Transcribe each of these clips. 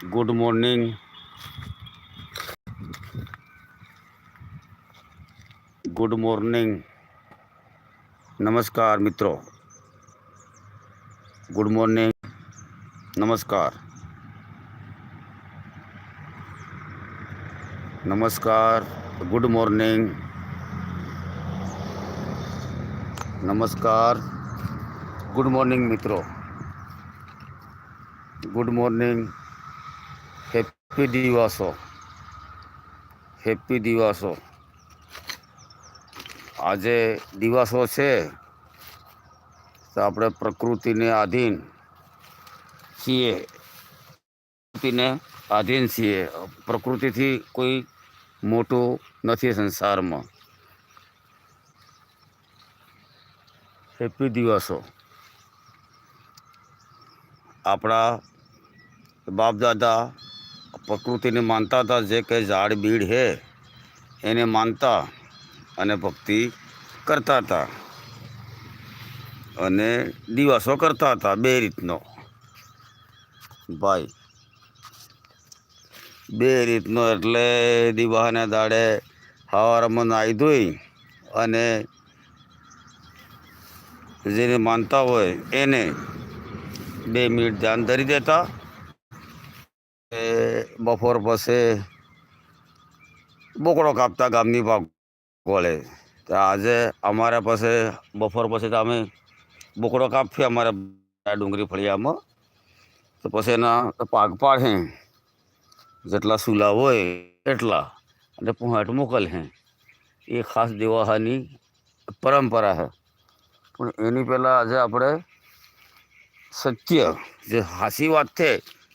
Good morning good morning नमस्कार मित्रों good morning नमस्कार नमस्कार गुड मॉर्निंग नमस्कार गुड मॉर्निंग मित्रों good morning happy Divaso happy Divaso આજે દિવાસો છે. તો આપણે પ્રકૃતિને આધીન છીએ. પ્રકૃતિને આધીન છીએ. પ્રકૃતિથી કોઈ મોટું નથી સંસારમાં. હેપી દિવસો આપણા બાપ દાદા પ્રકૃતિને માનતા હતા, જે કંઈ ઝાડ, બીડ હે એને માનતા અને ભક્તિ કરતા હતા. અને દિવસો કરતા હતા બે રીતનો. ભાઈ, બે રીતનો એટલે દિવાને દાડે હવારમાં નાહી ધોઈ અને જેને માનતા હોય એને બે મિનિટ ધ્યાન ધરી દેતા બપોર પછી બોકડો કાપતા ગામની ગોળે તો આજે અમારા પાસે બપોર પછી તો અમે બોકડો કાપીએ અમારે આ ડુંગળી ફળિયામાં તો પછી એના પાક પાડે જેટલા સુલા હોય એટલા અને પોહાટ મોકલે એ ખાસ દેવાહાની પરંપરા છે પણ એની પહેલાં આજે આપણે સત્ય જે હાસી વાત છે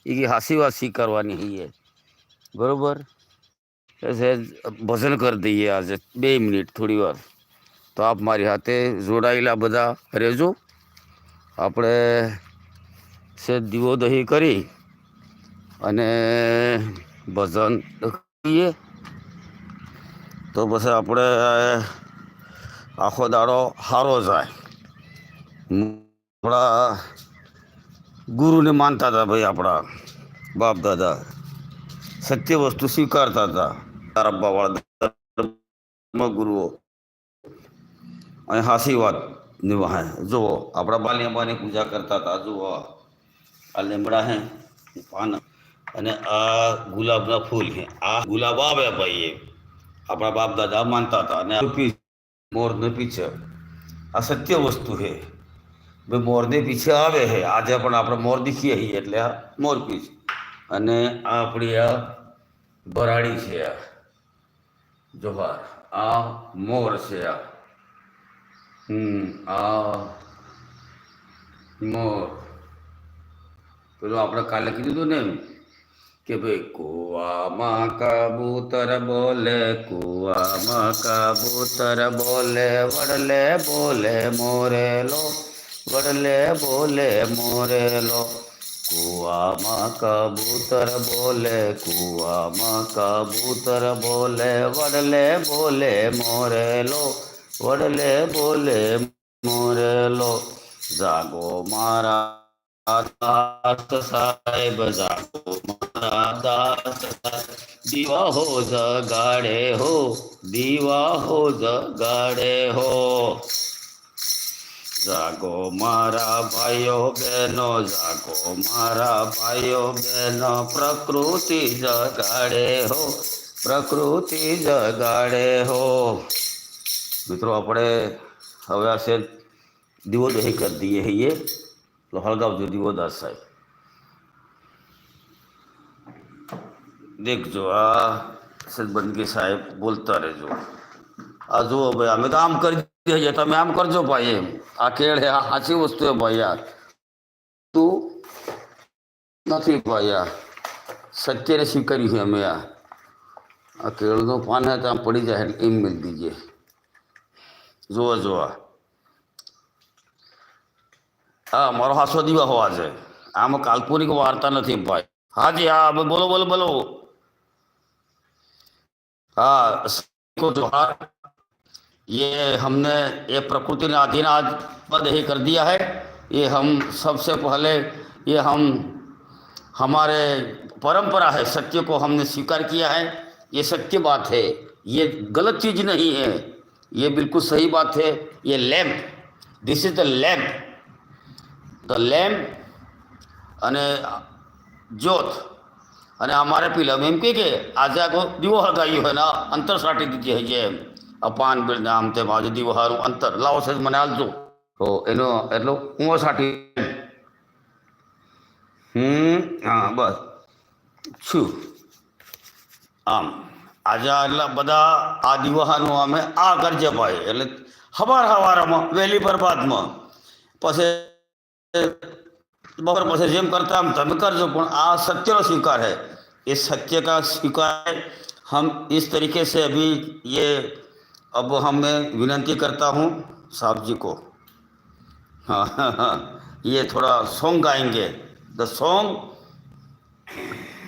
એ હાસીવાસી કરવાની હૈયે બરાબર? ભજન કરી દઈએ આજે. બે મિનિટ થોડી વાર. તો આપ મારી હાથે જોડાયેલા બધા રહેજો. આપણે છે દીવો દહી કરી અને ભજન કરીએ. તો પછી આપણે આખો દાડો સારો જાય. આપણા ગુરુને માનતા હતા ભાઈ આપણા બાપ દાદા સત્ય વસ્તુ સ્વીકારતા હતા તારા ગુરુઓ અને હાસી વાત નિવાહે જુઓ આપણા બાલિયાબાની પૂજા કરતા હતા જુઓ આ લીમડા હે પાન અને આ ગુલાબના ફૂલ હે આ ગુલાબ આવે ભાઈ એ આપણા બાપ દાદા માનતા હતા અને મોરને પીછે આ સત્ય વસ્તુ છે ભાઈ, મોરની પીછે આવે છે આજે પણ આપણે મોર દીખીએ છીએ એટલે આ મોર પીછ. અને આ આપણી આ બરાડી છે આ. જોહાર આ મોર છે આ. હમ, આ મોર. પેલું આપણે કાલે કીધું હતું ને એમ કે ભાઈ, કુવામાં કબૂતર બોલે, કુવામાં કબૂતર બોલે, વડલે બોલે મોરેલો बड़ले बोले मोरे लो। कुआ माँ कबूतर बोले, कुआ माँ कबूतर बोले, बडले बोले मोरे लो। बड़ले बोले मोरे लो। जागो मारा दास साहेब, जागो मारा दास दीवा हो जगाड़े हो, दीवा हो जगाड़े हो। જાગો મારા ભાઈઓ બહેનો જાગો મારા ભાઈઓ બહેનો પ્રકૃતિ જગાડે હો પ્રકૃતિ જગાડે હો મિત્રો આપણે હવે આ છે દીવો દહી કરી દઈએ છીએ તો હળગાવજો દીવો દાસ સાહેબ દેખજો આ સદબંદગી સાહેબ બોલતા રહેજો આ જુઓ ભાઈ અમે તો આમ કરી થઈ જાય તમે આમ કરજો ભાઈ એમ આ કેળ આ સાચી વસ્તુ ભાઈ યાર તું નથી ભાઈ યાર સત્યને સ્વીકારી છે અમે આ આ કેળનું પાન હે ત્યાં પડી જાય એમ મિલ દીજે જોવા જોવા હા મારો હાસો દીવા હોવા છે આમાં કાલ્પનિક વાર્તા નથી ભાઈ હાજી હા બોલો બોલો બોલો હા જોહાર ये हमने ये प्रकृति ने अधीन आज पद ही कर दिया है ये हम सबसे पहले ये हम हमारे परंपरा है सत्य को हमने स्वीकार किया है ये सत्य बात है ये गलत चीज नहीं है ये बिल्कुल सही बात है ये lamp this is the lamp the lamp અને જ્યોત અને અમારે પેલા એમ કહે કે આજે આખો દીવો હળગાવ્યો હોય ને આ અંતર સાટી દીધી હોય છે એમ આ પાન બીડ આમ તેમ આજે દીવો હારું અંતર લાવો છે મને હાલજો તો એનો એટલો કૂવો સાટી હમ હા બસ છું આમ આજે એટલા બધા આ દિવહાનું અમે આ કરજે ભાઈ એટલે હવાર હવારમાં વહેલી પ્રભાતમાં પછી बबर पसे जेम करता हम तब कर जो पण आ सत्य रो स्वीकार है इस सत्य का स्वीकार है हम इस तरीके से अभी ये अब हम मैं विनंती करता हूँ साहब जी को। हाँ हाँ हाँ ये थोड़ा सॉन्ग गाएँगे। द सॉन्ग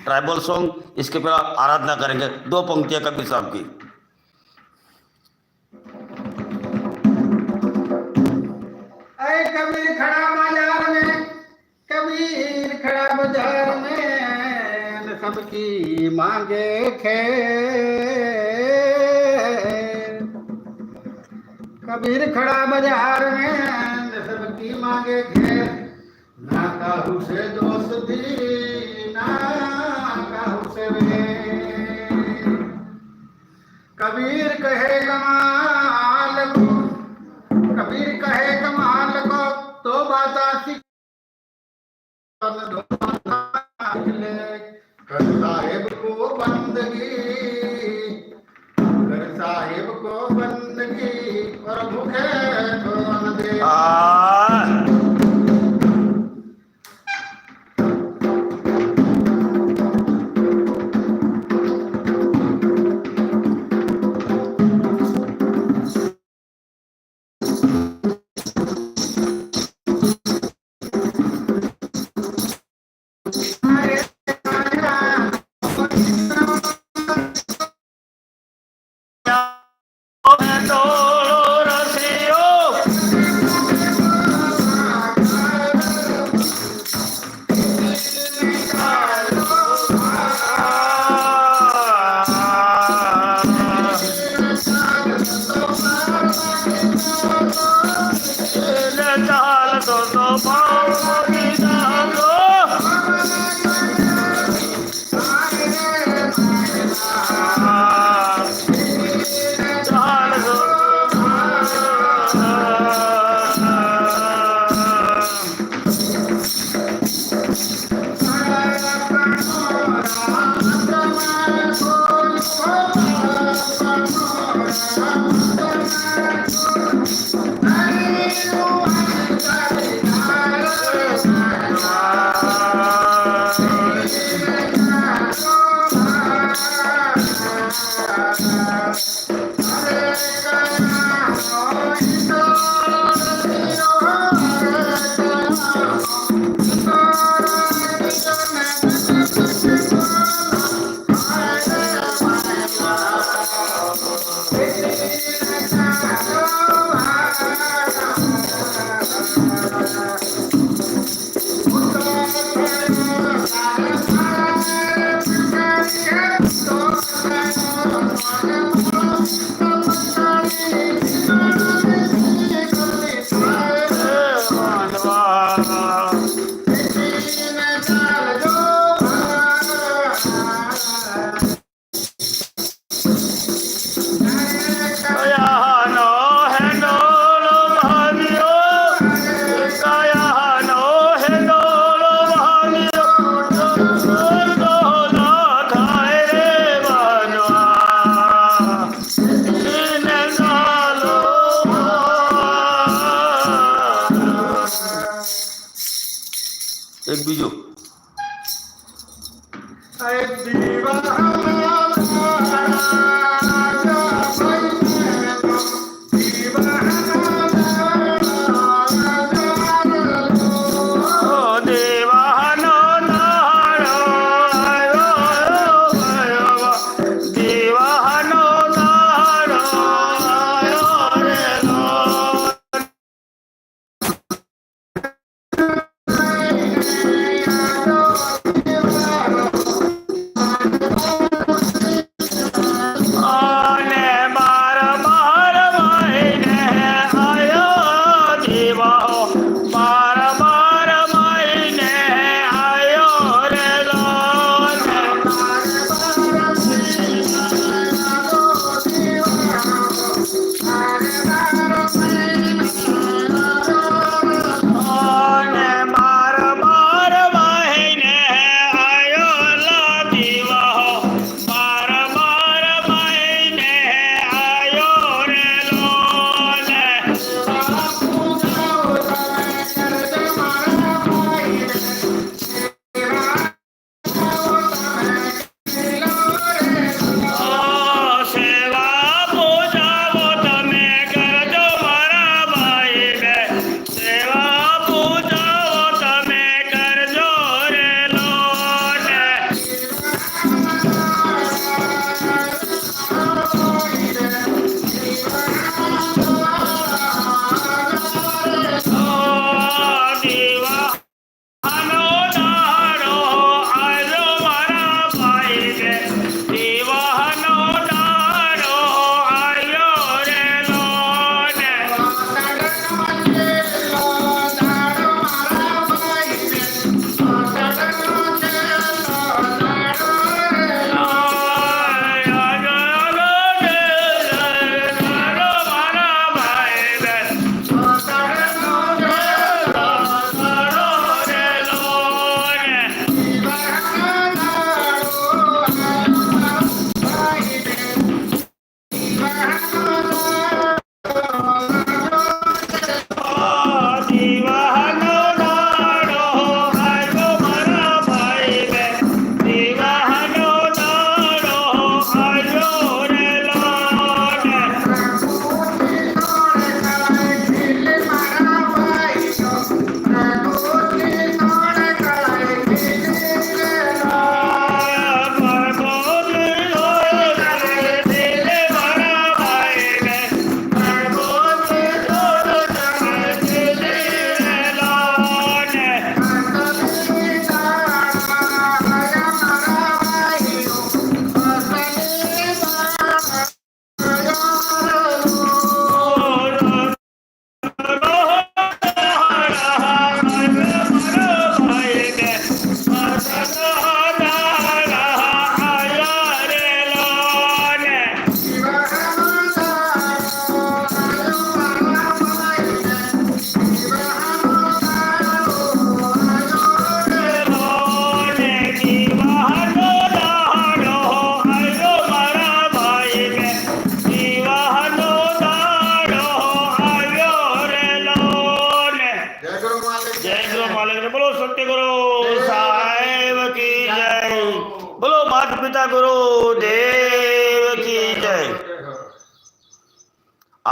ट्राइबल सॉन्ग इसके पहले आराधना करेंगे। दो पंक्तियाँ कबीर साहब की। कबीर खड़ा बाज़ार में, कबीर खड़ा बाज़ार में, सबकी मांगे खेर कबीर खड़ा बाज़ार में सबकी मांगे खेर ना काहू से दोस्त दोस्ती ना काहू से बैर। कबीर कहे कमाल को, कबीर कहे कमाल को तो बात आसी कर साहेब को बंदगी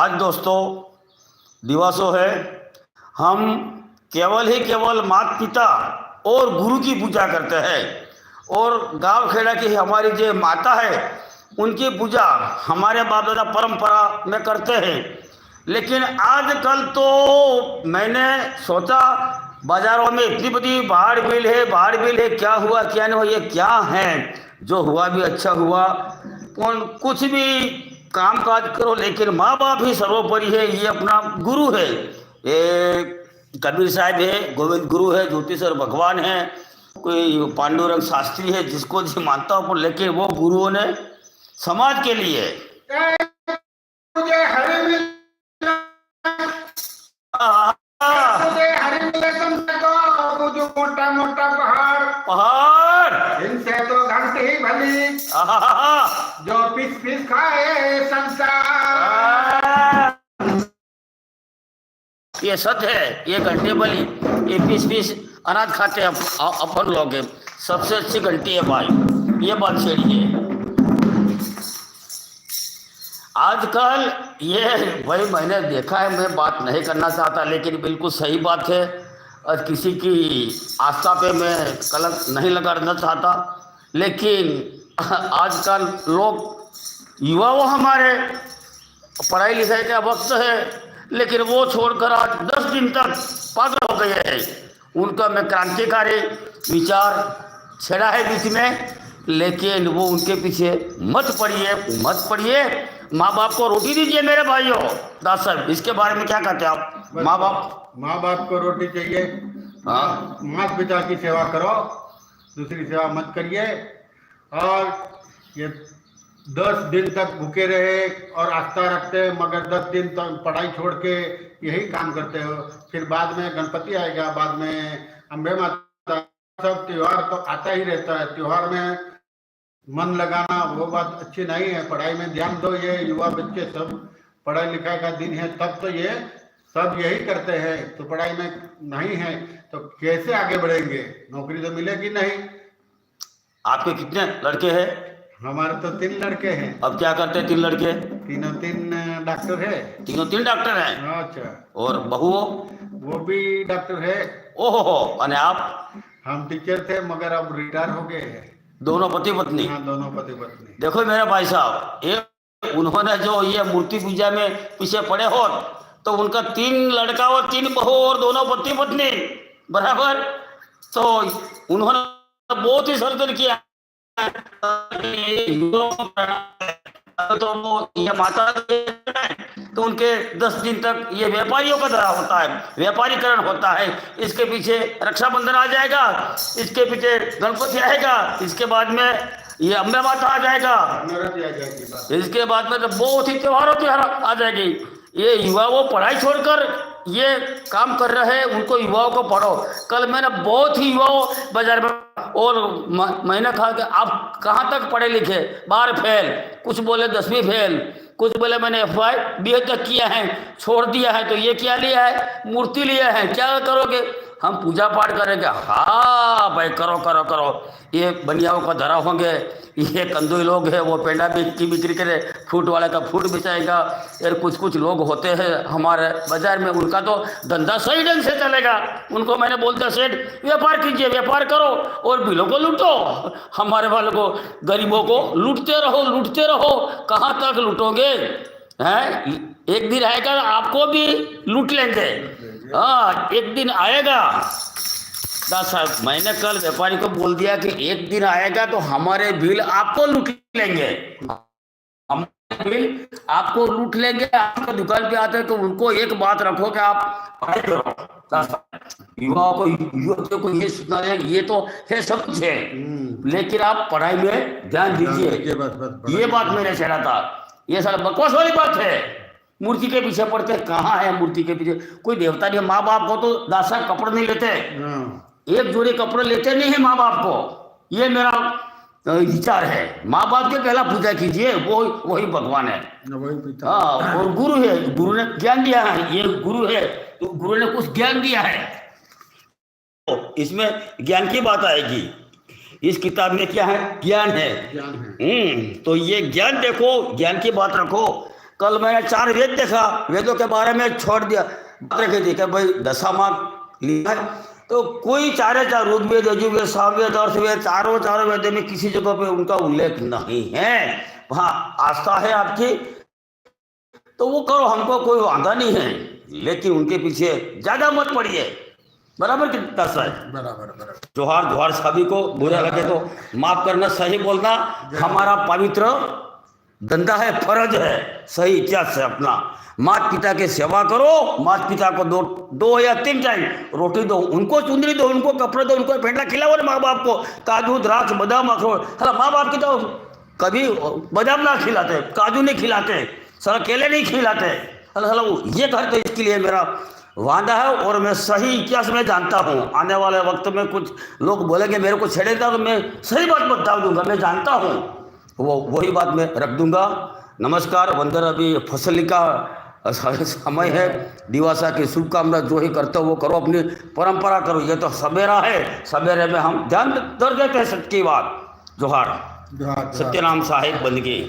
आज दोस्तों, दिवसों है। हम केवल ही केवल माता पिता और गुरु की पूजा करते हैं। और गाँव खेड़ा की हमारी जो माता है, उनकी पूजा हमारे बाप दादा परंपरा में करते हैं। लेकिन आजकल तो मैंने सोचा, बाजारों में इतनी बड़ी बाढ़ बिल है, बाढ़ बिल है, क्या हुआ, क्या नहीं हुआ, ये क्या है? जो हुआ भी अच्छा हुआ। कौन कुछ भी काम काज करो लेकिन माँ बाप ही सर्वोपरि है ये अपना गुरु है। ये कबीर साहब है गोविंद गुरु है ज्योतिषर भगवान है कोई पांडुरंग शास्त्री है जिसको जी मानता हूँ लेकिन वो गुरुओं ने समाज के लिए तो मोटा मोटा ये सत्य है, ये घंटे बली, ये पीस पीस अनाज खाते हैं अप- अपन लोग सबसे अच्छी घंटी है भाई, ये बात छेड़ी है। आजकल ये, भाई मैंने देखा है, मैं बात नहीं करना चाहता, लेकिन बिल्कुल सही बात है। और किसी की आस्था पे मैं कलंक नहीं लगाना चाहता, लेकिन आजकल लोग युवा वो हमारे, पढ़ाई लिखाई का वक्त है लेकिन वो छोड़कर आज दस दिन तक पागल हो गए हैं। उनका मैं क्रांतिकारी विचार छेड़ा है बीच में लेकिन वो उनके पीछे मत पड़िए मत पड़िए। माँ बाप को रोटी दीजिए मेरे भाइयों। दास साहब इसके बारे में क्या कहते हैं आप? माँ बाप माँ बाप को रोटी चाहिए। हाँ। माता पिता की सेवा करो दूसरी सेवा मत करिए। और ये दस दिन तक भूखे रहे और आस्था रखते मगर दस दिन तक पढ़ाई छोड़ के यही काम करते हो। फिर बाद में गणपति आएगा, बाद में अम्बे माता, सब त्योहार तो आता ही रहता है। त्योहार में मन लगाना, वो बात अच्छी नहीं है। पढ़ाई में ध्यान दो, ये युवा बच्चे सब पढ़ाई लिखाई का दिन है, तब तो ये सब यही करते हैं। तो पढ़ाई में नहीं है तो कैसे आगे बढ़ेंगे? नौकरी तो मिलेगी नहीं। आपके कितने लड़के हैं? हमारे तो तीन लड़के हैं। अब क्या करते हैं तीन लड़के? तीनों तीन डॉक्टर है। तीनों तीन डॉक्टर हैं? अच्छा। और बहुओं वो भी डॉक्टर है। ओहो अने आप? हम टीचर थे मगर अब रिटायर हो गए हैं। दोनों पति पत्नी? हाँ दोनों पति पत्नी। देखो मेरे भाई साहब एक उन्होंने जो ये मूर्ति पूजा में पीछे पड़े हो तो उनका तीन लड़का और तीन बहू और दोनों पति पत्नी बराबर? तो उन्होंने बहुत ही सर्जन किया। तो वो ये माता तो उनके दस दिन तक ये व्यापारियों का तरह होता है व्यापारीकरण होता है। इसके पीछे रक्षाबंधन आ जाएगा इसके पीछे गणपति आएगा इसके बाद में ये अम्बे माता आ जाएगा। इसके बाद में तो बहुत ही त्योहारों त्योहार आ जाएगी। ये युवा वो पढ़ाई छोड़कर ये काम कर रहे हैं, उनको युवाओं को पढ़ो कल मैंने बहुत ही युवाओं बाज़ार में और मैंने कहा कि, आप कहाँ तक पढ़े लिखे? बार फेल। कुछ बोले दसवीं फेल। कुछ बोले मैंने एफ़ वाई बी तक किया है, छोड़ दिया है तो ये क्या लिया है? मूर्ति लिया है, क्या करोगे? हम पूजा पाठ करेंगे हाँ भाई, करो करो करो। ये बनियाओं का धरा होंगे। ये कंदुई लोग हैं, वो पेंडा बेच की बिक्री करे, फूट वाले का फूट बेचाएगा यार कुछ कुछ लोग होते हैं हमारे बाज़ार में, उनका तो धंधा सही ढंग से चलेगा। उनको मैंने बोलता सेठ, व्यापार कीजिए, व्यापार करो और बिलों को लूटो। हमारे वालों को, गरीबों को लूटते रहो लूटते रहो। कहाँ तक लूटोगे? हैं? एक दिन आएगा आपको भी लूट लेंगे। हाँ एक दिन आएगा। दास साहब मैंने कल व्यापारी को बोल दिया कि एक दिन आएगा तो हमारे बिल आपको लूट लेंगे। हमारे बिल आपको लूट लेंगे आपके दुकान पे आते हैं तो उनको एक बात रखो कि आप पढ़ाई करो युवाओं को युवतियों को ये सूचना है ये तो है सब कुछ है। लेकिन आप पढ़ाई में ध्यान दीजिए। ये बात मैंने छेड़ा था। ये सारा बकवास वाली बात है। मूर्ति के पीछे पड़ते कहाँ है मूर्ति के पीछे? कोई देवता नहीं माँ बाप को तो दासा कपड़े नहीं लेते। हाँ। एक जोड़ी कपड़े लेते नहीं है माँ बाप को। ये मेरा विचार है। माँ बाप के पहला पूजा कीजिए वो वही भगवान है। हाँ और गुरु है। गुरु ने ज्ञान दिया है। ये गुरु है। तो गुरु ने कुछ ज्ञान दिया है। इसमें ज्ञान की बात आएगी। इस किताब में क्या है? ज्ञान है। ज्ञान है। हम्म तो ये ज्ञान देखो। ज्ञान की बात रखो। कल मैंने चार वेद देखा वेदों के बारे में छोड़ दिया। बात रखी थी कि भाई दशा मार्ग लिखा है। तो कोई चारे चार ऋग्वेद यजुर्वेद सामवेद अर्थवेद चारों चारों वेद में किसी जगह पे उनका उल्लेख नहीं है। वहाँ आस्था है आपकी। तो वो करो हमको कोई वादा नहीं है। लेकिन उनके पीछे ज़्यादा मत पड़िए। बराबर कि दस है? बराबर बराबर। जोहार जोहार सभी को बुरा लगे तो माफ़ करना सही बोलना। हमारा पवित्र धंधा है, फ़र्ज़ है, सही इतिहास है अपना। माता पिता की सेवा करो, माता पिता को दो दो या तीन टाइम, रोटी दो, उनको चुंदरी दो, उनको कपड़े दो, उनको पेंटा खिलाओ माँ बाप को। काजू, द्राक्ष, बादाम, अखरोट हला माँ बाप की तो कभी बादाम ना खिलाते, काजू नहीं खिलाते सारा केले नहीं खिलाते। हला हला ये घर तो इसके लिए मेरा वादा है और मैं सही इतिहास में जानता हूँ। आने वाले वक्त में कुछ लोग बोलेंगे, मेरे को छेड़ेगा तो मैं सही बात बता दूँगा, मैं जानता हूँ। वो वही बात मैं रख दूँगा। नमस्कार वंदर अभी फ़सल का समय है। दिवासा की शुभकामना जो ही करते हो वो करो अपनी परंपरा करो। ये तो सवेरा है। सवेरे में हम ध्यान दर्ज देते हैं सच की बात जोहार। सत्यनाम साहिब बंदगी